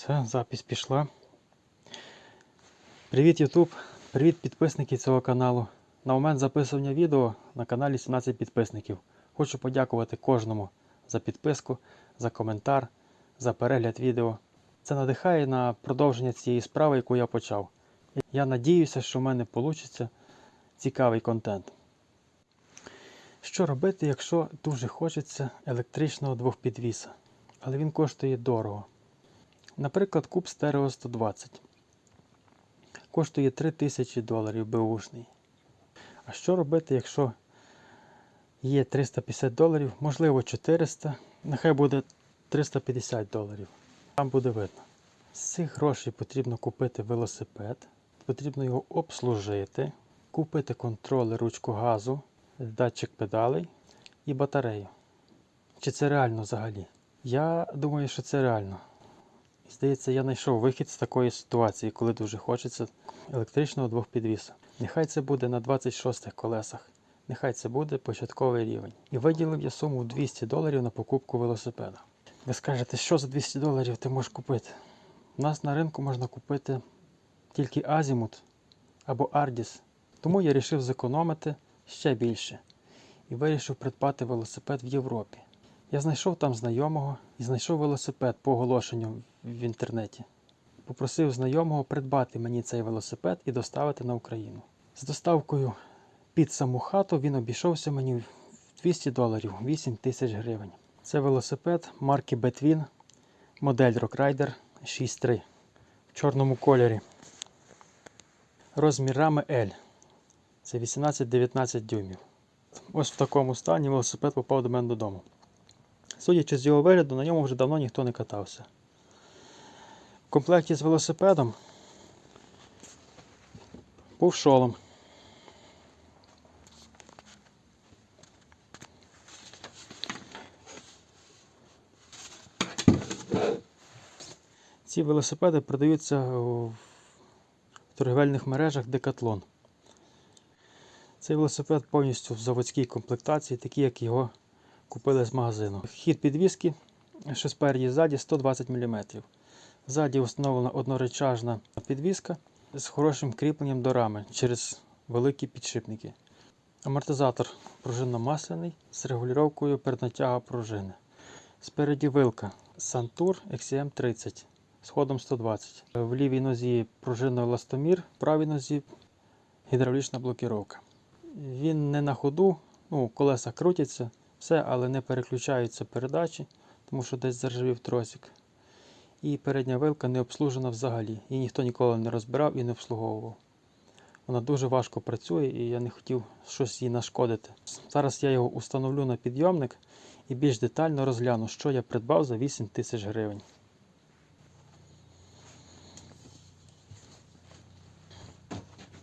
Все, запись пішла. Привіт, YouTube! Привіт, підписники цього каналу. На момент записування відео на каналі 17 підписників. Хочу подякувати кожному за підписку, за коментар, за перегляд відео. Це надихає на продовження цієї справи, яку я почав. Я надіюся, що в мене вийде цікавий контент. Що робити, якщо дуже хочеться електричного двохпідвіса, але він коштує дорого. Наприклад, куб Стерео 120 коштує 3000 доларів беушний. А що робити, якщо є 350 доларів, можливо 400, нехай буде 350 доларів. Там буде видно. З цих грошей потрібно купити велосипед, потрібно його обслужити, купити контролер ручку газу, датчик педалей і батарею. Чи це реально взагалі? Я думаю, що це реально. Здається, я знайшов вихід з такої ситуації, коли дуже хочеться електричного двохпідвіса. Нехай це буде на 26 колесах, нехай це буде початковий рівень. І виділив я суму 200 доларів на покупку велосипеда. Ви скажете, що за 200 доларів ти можеш купити? У нас на ринку можна купити тільки Азімут або Ардіс. Тому я вирішив зекономити ще більше і вирішив придбати велосипед в Європі. Я знайшов там знайомого і знайшов велосипед по оголошенню в інтернеті. Попросив знайомого придбати мені цей велосипед і доставити на Україну. З доставкою під саму хату він обійшовся мені в 200 доларів, 8 тисяч гривень. Це велосипед марки Betwin, модель Rockrider 6.3 в чорному кольорі. Розмір рами L. Це 18-19 дюймів. Ось в такому стані велосипед попав до мене додому. Судячи з його вигляду, на ньому вже давно ніхто не катався. В комплекті з велосипедом був шолом. Ці велосипеди продаються в торгівельних мережах Decathlon. Цей велосипед повністю в заводській комплектації, такий, як його купили з магазину. Хід підвіски, спереді ззаді 120 мм. Ззаді встановлена одноречажна підвіска з хорошим кріпленням до рами через великі підшипники. Амортизатор пружинно-масляний з регулювання переднатяга пружини. Спереді вилка Santur XCM 30 з ходом 120. В лівій нозі пружинно-еластомір, в правій нозі гідравлічна блокіровка. Він не на ходу, ну, колеса крутяться, все, але не переключаються передачі, тому що десь заржавів тросик. І передня вилка не обслужена взагалі. Її ніхто ніколи не розбирав і не обслуговував. Вона дуже важко працює і я не хотів щось їй нашкодити. Зараз я його установлю на підйомник і більш детально розгляну, що я придбав за 8 тисяч гривень.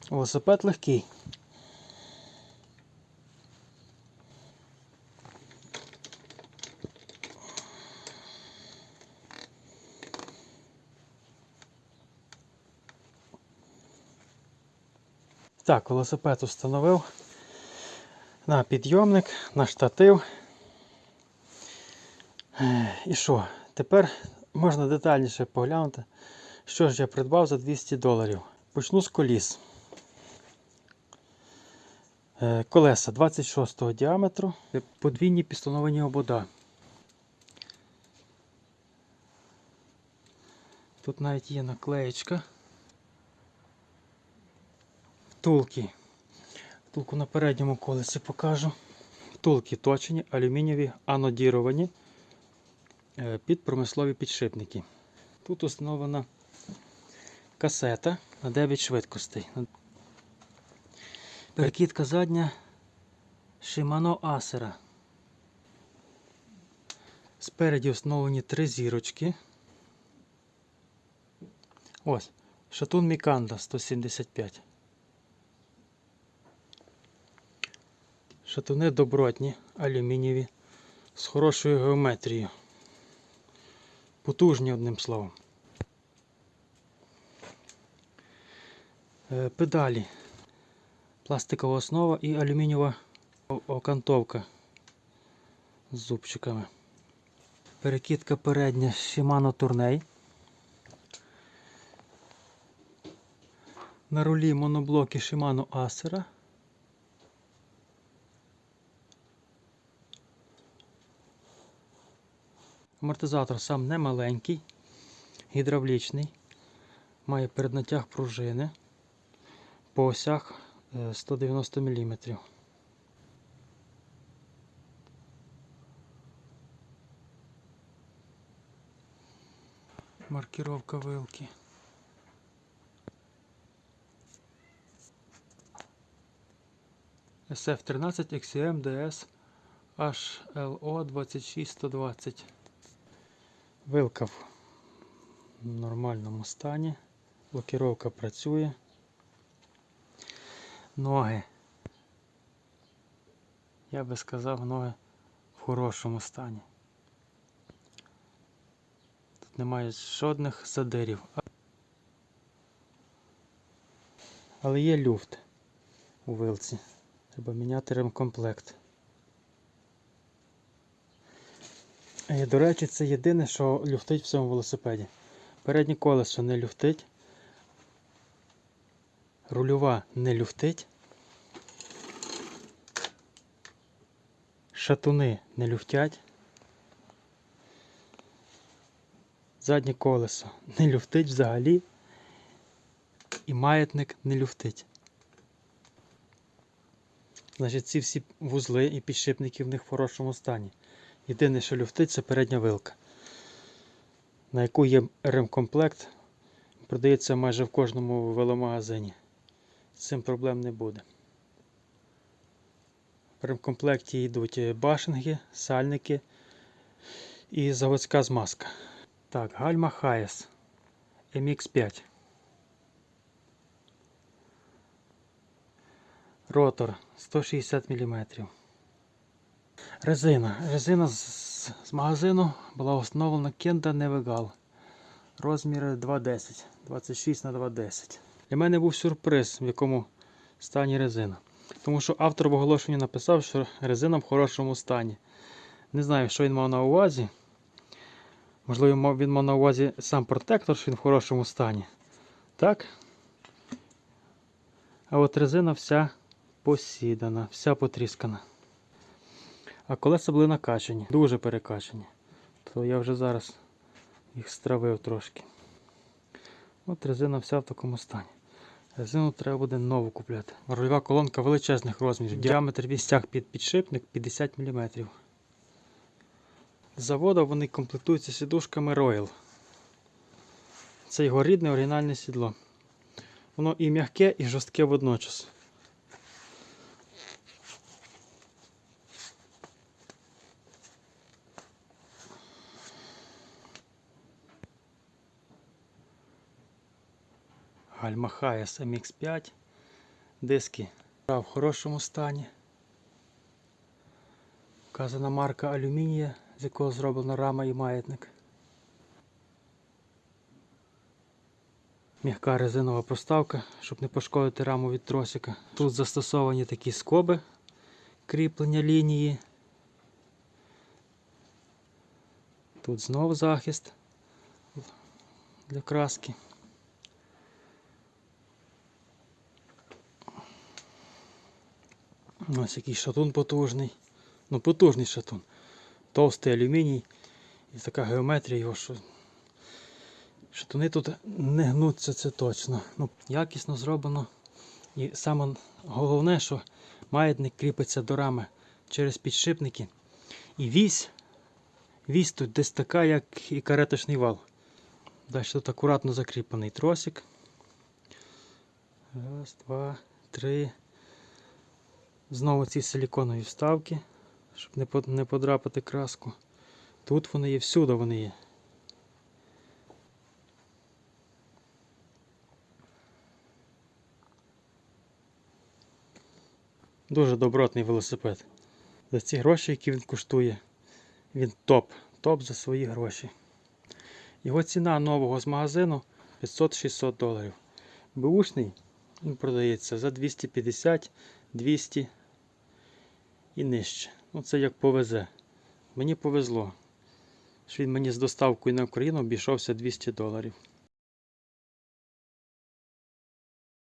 Велосипед легкий. Так, велосипед установив на підйомник, на штатив. Е, І що? Тепер можна детальніше поглянути, що ж я придбав за 200 доларів. Почну з коліс. Е, Колеса 26 діаметру, подвійні пістоновані обода. Тут навіть є наклеєчка. Втулки. Втулку на передньому колесі покажу. Втулки точені, алюмінієві, анодіровані е, під промислові підшипники. Тут установлена касета на 9 швидкостей. Перекидка задня Shimano Acera. Спереді встановлені три зірочки. Ось, шатун Міканда 175. шатуни добротні, алюмінієві, з хорошою геометрією. Потужні одним словом. Е, педалі. Пластикова основа і алюмінієва окантовка з зубчиками. Перекидка передня Shimano Tourney. На рулі моноблоки Shimano Acera. Амортизатор сам не маленький, гідравлічний, має переднатяг пружини по осях е, 190 мм. Маркировка вилки. SF13 XCM DS HLO 26120. Вилка в нормальному стані. Блокировка працює. Ноги. Я би сказав, ноги в хорошому стані. Тут немає жодних задирів. Але є люфт у вилці. Треба міняти ремкомплект. І, до речі, це єдине, що люфтить в цьому велосипеді. Переднє колесо не люфтить. Рульова не люфтить. Шатуни не люфтять. Заднє колесо не люфтить взагалі. І маятник не люфтить. Значить, ці всі вузли і підшипники в них в хорошому стані. Єдине, що люфтить, це передня вилка, на яку є ремкомплект, продається майже в кожному веломагазині. З цим проблем не буде. В ремкомплекті йдуть башенги, сальники і заводська змазка. Так, гальма Hayes MX5. Ротор 160 мм. Резина. Резина з, з магазину була встановлена Kenda Nevegal. Розміри 2,10, 26 на 2,10. Для мене був сюрприз, в якому стані резина. Тому що автор в оголошенні написав, що резина в хорошому стані. Не знаю, що він мав на увазі. Можливо, він мав на увазі сам протектор, що він в хорошому стані. Так. А от резина вся посідана, вся потріскана. А колеса були накачані, дуже перекачані. То я вже зараз їх стравив трошки. От резина вся в такому стані. Резину треба буде нову купляти. Рульова колонка величезних розмірів. Діаметр вістяг під підшипник 50 мм. Заводу вони комплектуються сідушками Royal. Це його рідне оригінальне сідло. Воно і м'яке, і жорстке водночас. Гальма Hayes MX5. Диски в хорошому стані. Вказана марка алюмінія, з якого зроблена рама і маятник. М'яка резинова проставка, щоб не пошкодити раму від тросика. Тут застосовані такі скоби кріплення лінії. Тут знов захист для краски. Ось який шатун потужний. Ну, потужний шатун. Товстий алюміній. І така геометрія його, що шатуни тут не гнуться, це точно. Ну, Якісно зроблено. І саме головне, що маятник кріпиться до рами через підшипники. І вісь, вісь тут десь така, як і кареточний вал. Далі тут акуратно закріплений тросик. Раз, два, три. Знову ці силіконові вставки, щоб не под- не подрапати краску. Тут вони є, всюди вони є. Дуже добротний велосипед. За ці гроші, які він коштує, він топ. Топ за свої гроші. Його ціна нового з магазину 500-600 доларів. Бушний він продається за 250 200 і нижче. Ну це як повезе. Мені повезло, що він мені з доставкою на Україну обійшовся 200 доларів.